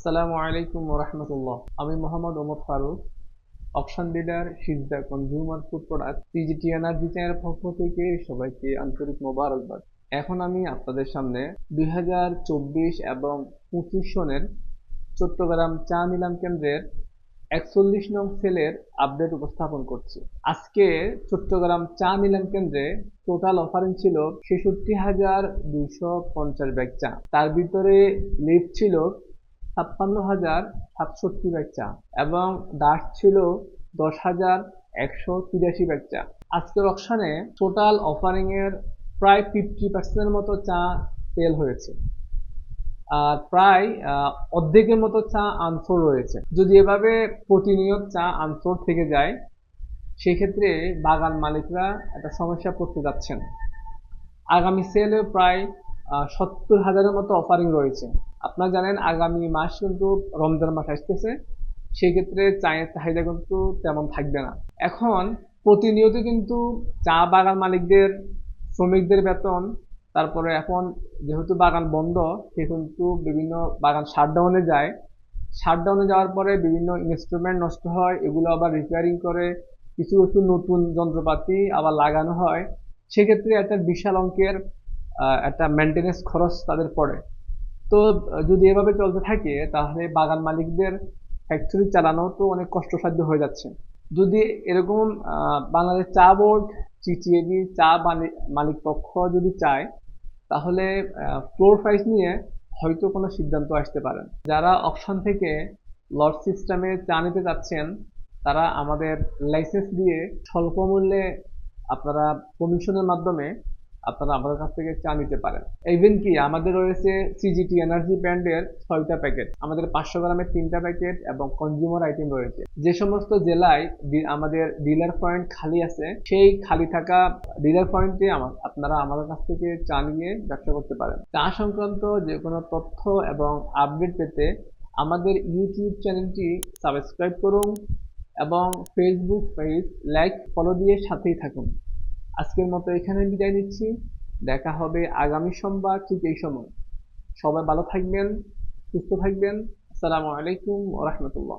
আসসালামু আলাইকুম রহমতুল্লাহ। আমি মোহাম্মদ ওমর ফারুক, অপশন ডিলার সিজদা, consumer, food product TGT energy channel পক্ষ থেকে সবাইকে আন্তরিক মোবারকবাদ। এখন আমি আপনাদের সামনে দুই হাজার চব্বিশ এবং পঁচিশ সনের চট্টগ্রাম চা নিলাম কেন্দ্রের একচল্লিশ নং সেলের আপডেট উপস্থাপন করছি। আজকে চট্টগ্রাম চা নিলাম কেন্দ্রে টোটাল অফারিং ছিল ছেষট্টি হাজার দুইশো পঞ্চাশ ব্যাগ চা। তার ভিতরে লিফট ছিল ছাপ্পান্ন হাজার সাতষট্টি ব্যাগ চা এবং ডাস্ট ছিল দশ হাজার একশো তিরাশি ব্যাগ চা আজকের অকশনে টোটাল অফারিং এর প্রায় ফিফটি পার্সেন্টের মতো চা সেল হয়েছে। আর প্রায় অর্ধেকের মতো চা আনসোর রয়েছে। যদি এভাবে প্রতিনিয়ত চা আনসোর থেকে যায়, সেক্ষেত্রে বাগান মালিকরা একটা সমস্যা পড়তে যাচ্ছেন। আগামী সেলে প্রায় সত্তর হাজারের মতো অফারিং রয়েছে। আপনারা জানেন, আগামী মাস কিন্তু রমজান মাস আসতেছে। সেক্ষেত্রে চায়ের চাহিদা কিন্তু তেমন থাকবে না। এখন প্রতিনিয়ত কিন্তু চা বাগান মালিকদের, শ্রমিকদের বেতন, তারপরে এখন যেহেতু বাগান বন্ধ, সে কিন্তু বিভিন্ন বাগান শাটডাউনে যায়। শাটডাউনে যাওয়ার পরে বিভিন্ন ইনস্ট্রুমেন্ট নষ্ট হয়, এগুলো আবার রিপেয়ারিং করে কিছু কিছু নতুন যন্ত্রপাতি আবার লাগানো হয়। সেক্ষেত্রে একটা বিশাল অঙ্কের একটা মেনটেনেন্স খরচ তাদের পড়ে। তো যদি এভাবে চলতে থাকে, তাহলে বাগান মালিকদের ফ্যাক্টরি চালানো তো অনেক কষ্টসাধ্য হয়ে যাচ্ছে। যদি এরকম বাংলাদেশ চা বোর্ড চিচিএবি চা মালিক পক্ষ যদি চায়, তাহলে ফ্লোর প্রাইস নিয়ে হয়তো কোনো সিদ্ধান্ত আসতে পারেন যারা অপশন থেকে লট সিস্টেমে চা নিতে চাচ্ছেন, তারা আমাদের লাইসেন্স দিয়ে স্বল্প মূল্যে আপনারা কমিশনের মাধ্যমে আপনারা আমাদের কাছ থেকে চা নিতে পারেন। ইভেন কি, আমাদের রয়েছে সিজিটি এনার্জি ব্র্যান্ডের ছয়টা প্যাকেট আমাদের পাঁচশো গ্রামের তিনটা প্যাকেট এবং কনজিউমার আইটেম রয়েছে। যে সমস্ত জেলায় আমাদের ডিলার পয়েন্ট খালি আছে, সেই খালি থাকা ডিলার পয়েন্টে আপনারা আমাদের কাছ থেকে চা নিয়ে ব্যবসা করতে পারেন। চা সংক্রান্ত যে কোনো তথ্য এবং আপডেট পেতে আমাদের ইউটিউব চ্যানেলটি সাবস্ক্রাইব করুন এবং ফেসবুক পেজ লাইক ফলো দিয়ে সাথেই থাকুন। আজকের মতো এখানে বিদায় নিচ্ছি। দেখা হবে আগামী সোমবার ঠিক এই সময়। সবাই ভালো থাকবেন, সুস্থ থাকবেন। আসসালামু আলাইকুম ওরহমতুল্লাহ